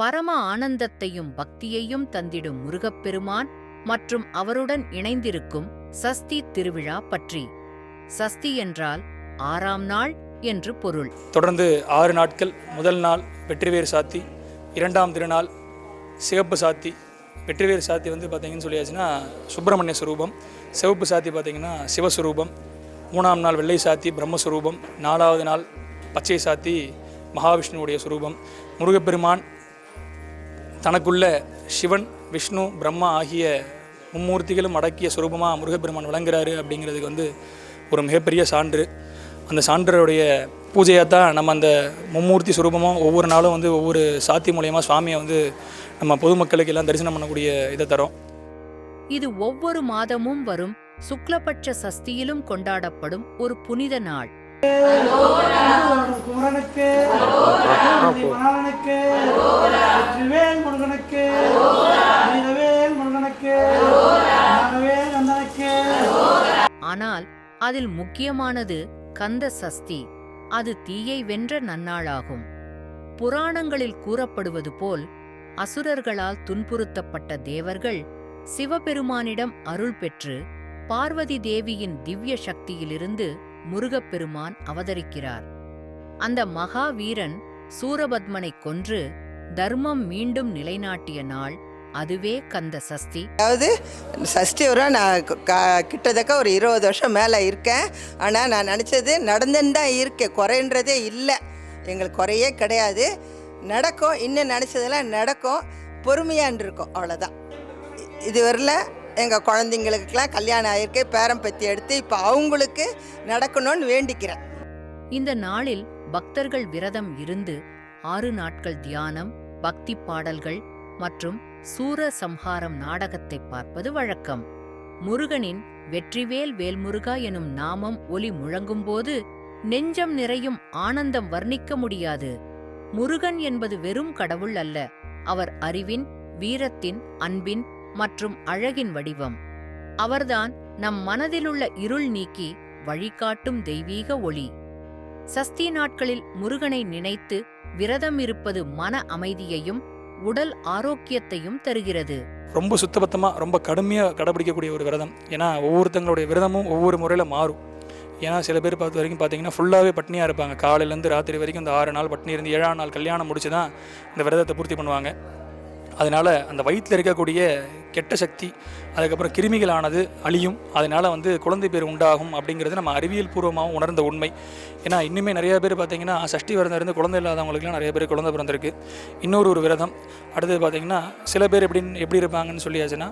பரம ஆனந்தத்தையும் பக்தியையும் தந்திடும் முருகப்பெருமான் மற்றும் அவருடன் இணைந்திருக்கும் சஸ்தி திருவிழா பற்றி. சஸ்தி என்றால் ஆறாம் நாள் என்று பொருள். தொடர்ந்து ஆறு நாட்கள் முதல் நாள் வெற்றிவேறு சாத்தி இரண்டாம் திருநாள் சிவப்பு சாத்தி. வெற்றிவேறு சாத்தி வந்து பார்த்தீங்கன்னு சொல்லியாச்சுன்னா சுப்பிரமணிய சுரூபம் சிவப்பு சாத்தி பார்த்தீங்கன்னா சிவஸ்வரூபம் மூணாம் நாள் வெள்ளை சாத்தி பிரம்மஸ்வரூபம் நாலாவது நாள் பச்சை சாத்தி மகாவிஷ்ணுவுடைய சுரூபம். முருகப்பெருமான் தனக்குள்ள சிவன் விஷ்ணு பிரம்மா ஆகிய மும்மூர்த்திகளும் அடக்கிய சுரூபமாக முருகப்பெருமான் விளங்குறாரு அப்படிங்கிறதுக்கு வந்து ஒரு மிகப்பெரிய சான்று. அந்த சான்றுடைய பூஜையாக தான் நம்ம அந்த மும்மூர்த்தி சுரூபமாக ஒவ்வொரு நாளும் வந்து ஒவ்வொரு சாத்தி மூலயமா சுவாமியை வந்து நம்ம பொதுமக்களுக்கு எல்லாம் தரிசனம் பண்ணக்கூடிய இதை தரும். இது ஒவ்வொரு மாதமும் வரும் சுக்லபட்ச சஸ்தியிலும் கொண்டாடப்படும் ஒரு புனித நாள். குமரனுக்கு மணாளனுக்கு வெற்றிவேல் முருகனுக்கு வீரவேல் முருகனுக்கு நாகவேல் நந்தனுக்கு ஆனால் அதில் முக்கியமானது கந்த சஸ்தி அது தீயை வென்ற நன்னாளாகும். புராணங்களில் கூறப்படுவது போல் அசுரர்களால் துன்புறுத்தப்பட்ட தேவர்கள் சிவபெருமானிடம் அருள் பெற்று பார்வதி தேவியின் திவ்ய சக்தியிலிருந்து முருகப்பெருமான் அவதரிக்கிறார். அந்த மகாவீரன் சூரபத்மனைக் கொன்று தர்மம் மீண்டும் நிலைநாட்டிய நாள் அதுவே கந்த சஷ்டி. அதாவது சஷ்டி வரும் நான் க- ஒரு இருபது வருஷம் மேலே இருக்கேன். ஆனால் நான் நினச்சது நடந்துன்னு தான் இருக்கேன் குறைன்றதே இல்லை. எங்களுக்கு குறையே கிடையாது. நடக்கும் இன்னும் நினச்சதெல்லாம் நடக்கும் பொறுமையான் இருக்கும் அவ்வளோதான் இதுவரையில் எங்கள் குழந்தைங்களுக்கெல்லாம் கல்யாணம் ஆயிருக்கு பேரம் பற்றி எடுத்து இப்போ அவங்களுக்கு நடக்கணும்னு வேண்டிக்கிறேன். இந்த நாளில் பக்தர்கள் விரதம் இருந்து ஆறு நாட்கள் தியானம் பக்தி பாடல்கள் மற்றும் சூர சம்ஹாரம் நாடகத்தை பார்ப்பது வழக்கம். முருகனின் வெற்றிவேல் வேல்முருகா எனும் நாமம் ஒலி முழங்கும்போது நெஞ்சம் நிறையும் ஆனந்தம் வர்ணிக்க முடியாது. முருகன் என்பது வெறும் கடவுள் அல்ல அவர் அறிவின் வீரத்தின் அன்பின் மற்றும் அழகின் வடிவம். அவர்தான் நம் மனதிலுள்ள இருள் நீக்கி வழிகாட்டும் தெய்வீக ஒளி. சஸ்தி நாட்களில் முருகனை நினைத்து விரதம் இருப்பது மன அமைதியையும் உடல் ஆரோக்கியத்தையும் தருகிறது. ரொம்ப சுத்தபத்தமாக ரொம்ப கடுமையாக கடைபிடிக்கக்கூடிய ஒரு விரதம். ஏன்னா ஒவ்வொருத்தங்களுடைய விரதமும் ஒவ்வொரு முறையில் மாறும். ஏன்னா சில பேர் பார்த்த வரைக்கும் பார்த்தீங்கன்னா ஃபுல்லாகவே பட்னியாக இருப்பாங்க. காலையிலேருந்து ராத்திரி வரைக்கும் இந்த ஆறு நாள் பட்னி இருந்து ஏழாம் நாள் கல்யாணம் முடிச்சு தான் இந்த விரதத்தை பூர்த்தி பண்ணுவாங்க. அதனால் அந்த வயிற்றில் இருக்கக்கூடிய கெட்ட சக்தி அதுக்கப்புறம் கிருமிகளானது அழியும். அதனால் வந்து குழந்தை பேர் உண்டாகும் அப்படிங்கிறது நம்ம அறிவியல் பூர்வமாகவும் உணர்ந்த உண்மை. ஏன்னா இன்னுமே நிறையா பேர் பார்த்திங்கன்னா சஷ்டி விரதம் இருந்து குழந்தை இல்லாதவங்களுக்குலாம் நிறைய பேர் குழந்தை பிறந்திருக்கு. இன்னொரு ஒரு விரதம். அடுத்தது பார்த்தீங்கன்னா சில பேர் எப்படின்னு எப்படி இருப்பாங்கன்னு சொல்லியாச்சுன்னா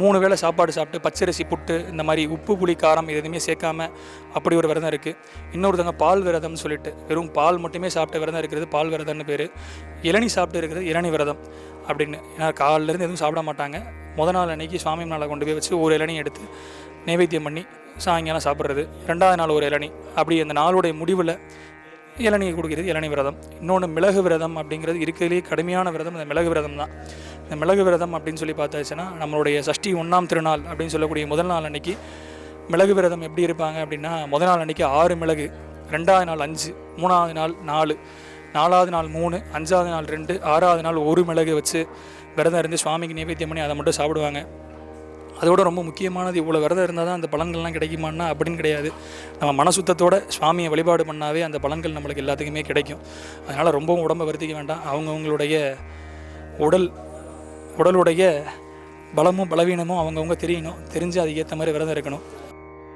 மூணு வேளை சாப்பாடு சாப்பிட்டு பச்சரிசி புட்டு இந்த மாதிரி உப்பு புளி காரம் இது எதுவுமே சேர்க்காம அப்படி ஒரு விரதம் இருக்குது இன்னொருத்தவங்க பால் விரதம்னு சொல்லிட்டு வெறும் பால் மட்டுமே சாப்பிட்ட விரதம் இருக்கிறது பால் விரதம்னு பேர். இளநி சாப்பிட்டு இருக்கிறது இளநி விரதம் அப்படின்னு. ஏன்னா காலிலேருந்து எதுவும் சாப்பிட மாட்டாங்க. முத நாள் அன்னைக்கு சுவாமி நாளை கொண்டு போய் வச்சு ஒரு இளநி எடுத்து நைவேத்தியம் பண்ணி சாயங்காலம் சாப்பிட்றது. ரெண்டாவது நாள் ஒரு இளநி. அப்படி அந்த நாளுடைய முடிவில் இளநியை கொடுக்கிறது இளநி விரதம். இன்னொன்று மிளகு விரதம் அப்படிங்கிறது இருக்கிறதுலேயே கடுமையான விரதம். இந்த மிளகு விரதம் தான் இந்த மிளகு விரதம் அப்படின்னு சொல்லி பார்த்தாச்சுன்னா நம்மளுடைய சஷ்டி ஒன்றாம் திருநாள் அப்படின்னு சொல்லக்கூடிய முதல் நாள் அன்னைக்கு மிளகு விரதம் எப்படி இருப்பாங்க அப்படின்னா முதல் நாள் அன்னைக்கு ஆறு மிளகு ரெண்டாவது நாள் அஞ்சு மூணாவது நாள் நாலு நாலாவது நாள் மூணு அஞ்சாவது நாள் ரெண்டு ஆறாவது நாள் ஒரு மிளகு வச்சு விரதம் இருந்து சுவாமிக்கு நைவேத்தியம் பண்ணி அதை மட்டும் சாப்பிடுவாங்க. அதோட ரொம்ப முக்கியமானது இவ்வளோ விரதம் இருந்தால் தான் அந்த பலன்கள்லாம் கிடைக்குமான்னா அப்படின்னு கிடையாது. நம்ம மனசுத்தத்தோட சுவாமியை வழிபாடு பண்ணாவே அந்த பலன்கள் நம்மளுக்கு எல்லாத்துக்குமே கிடைக்கும். அதனால் ரொம்பவும் உடம்பை வருத்திக்க வேண்டாம். அவங்கவுங்களுடைய உடல் உடலுடைய பலமும் பலவீனமும் அவங்கவுங்க தெரியணும் தெரிஞ்சு அதுக்கு ஏற்ற மாதிரி விரதம் இருக்கணும்.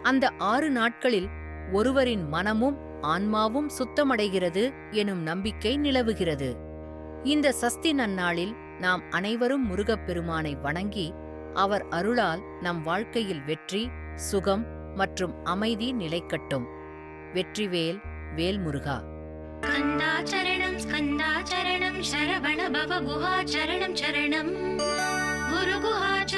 அந்த ஆறு நாட்களில் ஒருவரின் மனமும் ஆன்மாவும் சுத்தமடைகிறது எனும் நம்பிக்கை நிலவுகிறது. இந்த சஸ்தி நன்னாளில் நாம் அனைவரும் முருகப்பெருமானை வணங்கி அவர் அருளால் நம் வாழ்க்கையில் வெற்றி சுகம் மற்றும் அமைதி நிலைக்கட்டும். வெற்றிவேல் வேல்முருகா. चरणं शरवण भव गुहाचरणं चरणं गुरुगुहाचरणं